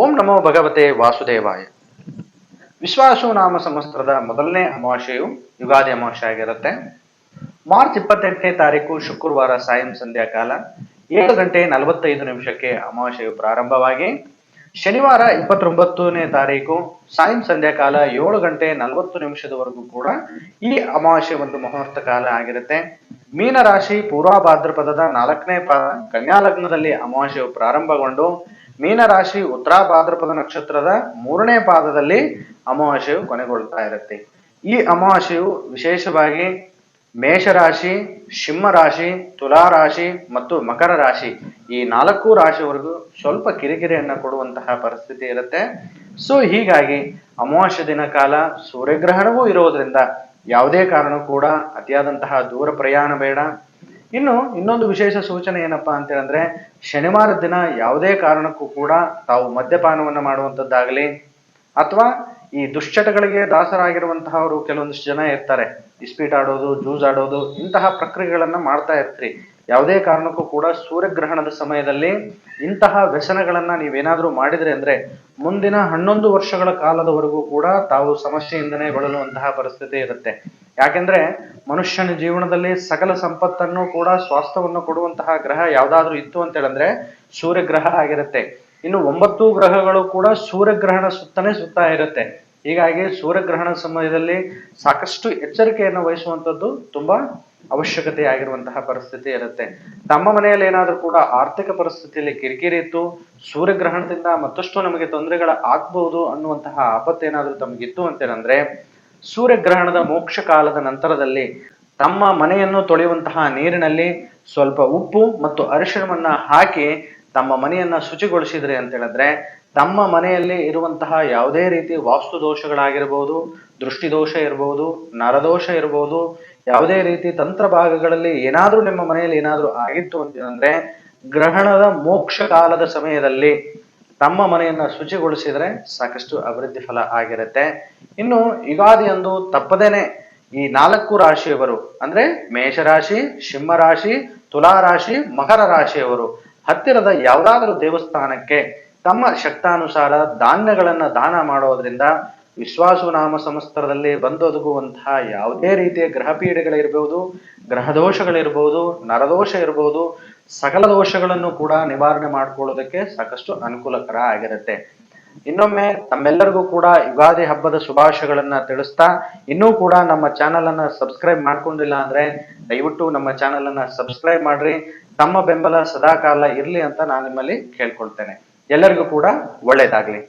ಓಂ ನಮೋ ಭಗವತೆ ವಾಸುದೇವಾಯ. ವಿಶ್ವಾಸು ನಾಮ ಸಂವತ್ಸರದ ಮೊದಲನೇ ಅಮಾವಾಸ್ಯೆಯು ಯುಗಾದಿ ಅಮಾವಾಸ್ಯ ಆಗಿರುತ್ತೆ ಮಾರ್ಚ್ ಇಪ್ಪತ್ತೆಂಟನೇ ತಾರೀಕು ಶುಕ್ರವಾರ ಸಾಯಂ ಸಂಧ್ಯಾ ಕಾಲ, ಏಳು ಗಂಟೆ ನಲವತ್ತೈದು ನಿಮಿಷಕ್ಕೆ ಅಮಾವಾಸ್ಯೆಯು ಪ್ರಾರಂಭವಾಗಿ, ಶನಿವಾರ ಇಪ್ಪತ್ತೊಂಬತ್ತನೇ ತಾರೀಕು ಸಾಯಂ ಸಂಧ್ಯಾ ಕಾಲ, ಏಳು ಗಂಟೆ ನಲವತ್ತು ನಿಮಿಷದವರೆಗೂ ಕೂಡ ಈ ಅಮಾವಾಸ್ಯೆ ಒಂದು ಮುಹೂರ್ತ ಕಾಲ ಆಗಿರುತ್ತೆ. ಮೀನರಾಶಿ ಪೂರ್ವ ಭಾದ್ರಪದದ ನಾಲ್ಕನೇ ಪಾದ ಕನ್ಯಾ ಲಗ್ನದಲ್ಲಿ ಅಮಾವಾಸ್ಯೆಯು ಪ್ರಾರಂಭಗೊಂಡು ಮೀನ ರಾಶಿ ಉತ್ತರ ಭಾದ್ರಪದ ನಕ್ಷತ್ರದ ಮೂರನೇ ಪಾದದಲ್ಲಿ ಅಮಾವಾಸ್ಯೆಯು ಕೊನೆಗೊಳ್ತಾ ಇರುತ್ತೆ. ಈ ಅಮಾವಾಸ್ಯೆಯು ವಿಶೇಷವಾಗಿ ಮೇಷರಾಶಿ ಸಿಂಹ ರಾಶಿ ತುಲಾ ರಾಶಿ ಮತ್ತು ಮಕರ ರಾಶಿ ಈ ನಾಲ್ಕು ರಾಶಿವರೆಗೂ ಸ್ವಲ್ಪ ಕಿರಿಕಿರಿಯನ್ನ ಕೊಡುವಂತಹ ಪರಿಸ್ಥಿತಿ ಇರುತ್ತೆ. ಸೊ ಹೀಗಾಗಿ ಅಮಾವಾಸ್ಯ ದಿನ ಕಾಲ ಸೂರ್ಯಗ್ರಹಣವೂ ಇರೋದ್ರಿಂದ ಯಾವುದೇ ಕಾರಣ ಕೂಡ ಅತಿಯಾದಂತಹ ದೂರ ಪ್ರಯಾಣ ಬೇಡ. ಇನ್ನು ಇನ್ನೊಂದು ವಿಶೇಷ ಸೂಚನೆ ಏನಪ್ಪಾ ಅಂತ ಹೇಳಿದ್ರೆ ಶನಿವಾರದ ದಿನ ಯಾವುದೇ ಕಾರಣಕ್ಕೂ ಕೂಡ ತಾವು ಮದ್ಯಪಾನವನ್ನು ಮಾಡುವಂಥದ್ದಾಗಲಿ, ಅಥವಾ ಈ ದುಶ್ಚಟಗಳಿಗೆ ದಾಸರಾಗಿರುವಂತಹವರು ಕೆಲವೊಂದಿಷ್ಟು ಜನ ಇರ್ತಾರೆ. ಇಸ್ಪೀಟ್ ಆಡೋದು, ಜೂಸ್ ಆಡೋದು, ಇಂತಹ ಪ್ರಕ್ರಿಯೆಗಳನ್ನ ಮಾಡ್ತಾ ಇರ್ತೀರಿ. ಯಾವುದೇ ಕಾರಣಕ್ಕೂ ಕೂಡ ಸೂರ್ಯಗ್ರಹಣದ ಸಮಯದಲ್ಲಿ ಇಂತಹ ವ್ಯಸನಗಳನ್ನ ನೀವೇನಾದ್ರೂ ಮಾಡಿದ್ರೆ ಅಂದ್ರೆ ಮುಂದಿನ ಹನ್ನೊಂದು ವರ್ಷಗಳ ಕಾಲದವರೆಗೂ ಕೂಡ ತಾವು ಸಮಸ್ಯೆಯಿಂದನೇ ಬಳಲುವಂತಹ ಪರಿಸ್ಥಿತಿ ಇರುತ್ತೆ. ಯಾಕೆಂದ್ರೆ ಮನುಷ್ಯನ ಜೀವನದಲ್ಲಿ ಸಕಲ ಸಂಪತ್ತನ್ನು ಕೂಡ ಸ್ವಾಸ್ಥ್ಯವನ್ನು ಕೊಡುವಂತಹ ಗ್ರಹ ಯಾವ್ದಾದ್ರು ಇತ್ತು ಅಂತ ಹೇಳಿದ್ರೆ ಸೂರ್ಯಗ್ರಹ ಆಗಿರುತ್ತೆ. ಇನ್ನು ಒಂಬತ್ತು ಗ್ರಹಗಳು ಕೂಡ ಸೂರ್ಯಗ್ರಹಣ ಸುತ್ತನೇ ಸುತ್ತಾ ಇರುತ್ತೆ. ಹೀಗಾಗಿ ಸೂರ್ಯಗ್ರಹಣ ಸಮಯದಲ್ಲಿ ಸಾಕಷ್ಟು ಎಚ್ಚರಿಕೆಯನ್ನು ವಹಿಸುವಂಥದ್ದು ತುಂಬಾ ಅವಶ್ಯಕತೆ ಆಗಿರುವಂತಹ ಪರಿಸ್ಥಿತಿ ಇರುತ್ತೆ. ತಮ್ಮ ಮನೆಯಲ್ಲಿ ಏನಾದರೂ ಕೂಡ ಆರ್ಥಿಕ ಪರಿಸ್ಥಿತಿಯಲ್ಲಿ ಕಿರಿಕಿರಿ ಇತ್ತು ಸೂರ್ಯಗ್ರಹಣದಿಂದ ಮತ್ತಷ್ಟು ನಮಗೆ ತೊಂದರೆಗಳ ಆಗ್ಬಹುದು ಅನ್ನುವಂತಹ ಆಪತ್ತೇನಾದ್ರೂ ತಮಗಿತ್ತು ಅಂತೇನಂದ್ರೆ, ಸೂರ್ಯಗ್ರಹಣದ ಮೋಕ್ಷ ಕಾಲದ ನಂತರದಲ್ಲಿ ತಮ್ಮ ಮನೆಯನ್ನು ತೊಳೆಯುವಂತಹ ನೀರಿನಲ್ಲಿ ಸ್ವಲ್ಪ ಉಪ್ಪು ಮತ್ತು ಅರಿಶಿಣವನ್ನ ಹಾಕಿ ತಮ್ಮ ಮನೆಯನ್ನ ಶುಚಿಗೊಳಿಸಿದ್ರಿ ಅಂತ ಹೇಳಿದ್ರೆ ತಮ್ಮ ಮನೆಯಲ್ಲಿ ಇರುವಂತಹ ಯಾವುದೇ ರೀತಿ ವಾಸ್ತು ದೋಷಗಳಾಗಿರ್ಬೋದು, ದೃಷ್ಟಿದೋಷ ಇರಬಹುದು ನರದೋಷ ಇರಬಹುದು ಯಾವುದೇ ರೀತಿ ತಂತ್ರ ಭಾಗಗಳಲ್ಲಿ ಏನಾದ್ರೂ ನಿಮ್ಮ ಮನೆಯಲ್ಲಿ ಏನಾದ್ರೂ ಆಗಿತ್ತು ಅಂತಂದ್ರೆ ಗ್ರಹಣದ ಮೋಕ್ಷ ಕಾಲದ ಸಮಯದಲ್ಲಿ ತಮ್ಮ ಮನೆಯನ್ನ ಶುಚಿಗೊಳಿಸಿದ್ರೆ ಸಾಕಷ್ಟು ಅಭಿವೃದ್ಧಿ ಫಲ ಆಗಿರುತ್ತೆ. ಇನ್ನು ಯುಗಾದಿ ಅಂದು ತಪ್ಪದೇನೆ ಈ ನಾಲ್ಕು ರಾಶಿಯವರು ಅಂದ್ರೆ ಮೇಷರಾಶಿ, ಸಿಂಹರಾಶಿ, ತುಲಾರಾಶಿ ತುಲಾ ರಾಶಿ ಮಕರ ರಾಶಿಯವರು ಹತ್ತಿರದ ಯಾವುದಾದರೂ ದೇವಸ್ಥಾನಕ್ಕೆ ತಮ್ಮ ಶಕ್ತಾನುಸಾರ ಧಾನ್ಯಗಳನ್ನ ದಾನ ಮಾಡೋದ್ರಿಂದ ವಿಶ್ವಾಸು ನಾಮ ಸಂವತ್ಸರದಲ್ಲಿ ಬಂದೊದಗುವಂತಹ ಯಾವುದೇ ರೀತಿಯ ಗ್ರಹ ಪೀಡೆಗಳಿರ್ಬೋದು, ಗ್ರಹ ನರದೋಷ ಇರ್ಬೋದು, ಸಕಲ ದೋಷಗಳನ್ನು ಕೂಡ ನಿವಾರಣೆ ಮಾಡ್ಕೊಳ್ಳೋದಕ್ಕೆ ಸಾಕಷ್ಟು ಅನುಕೂಲಕರ ಆಗಿರುತ್ತೆ. ಇನ್ನೊಮ್ಮೆ ತಮ್ಮೆಲ್ಲರಿಗೂ ಕೂಡ ಯುಗಾದಿ ಹಬ್ಬದ ಶುಭಾಶಯಗಳನ್ನ ತಿಳಿಸ್ತಾ, ಇನ್ನೂ ಕೂಡ ನಮ್ಮ ಚಾನೆಲ್ ಅನ್ನ ಸಬ್ಸ್ಕ್ರೈಬ್ ಮಾಡ್ಕೊಂಡಿಲ್ಲ ಅಂದ್ರೆ ದಯವಿಟ್ಟು ನಮ್ಮ ಚಾನೆಲ್ ಅನ್ನ ಸಬ್ಸ್ಕ್ರೈಬ್ ಮಾಡ್ರಿ. ತಮ್ಮ ಬೆಂಬಲ ಸದಾಕಾಲ ಇರ್ಲಿ ಅಂತ ನಾನು ನಿಮ್ಮಲ್ಲಿ ಕೇಳ್ಕೊಳ್ತೇನೆ. ಎಲ್ಲರಿಗೂ ಕೂಡ ಒಳ್ಳೇದಾಗ್ಲಿ.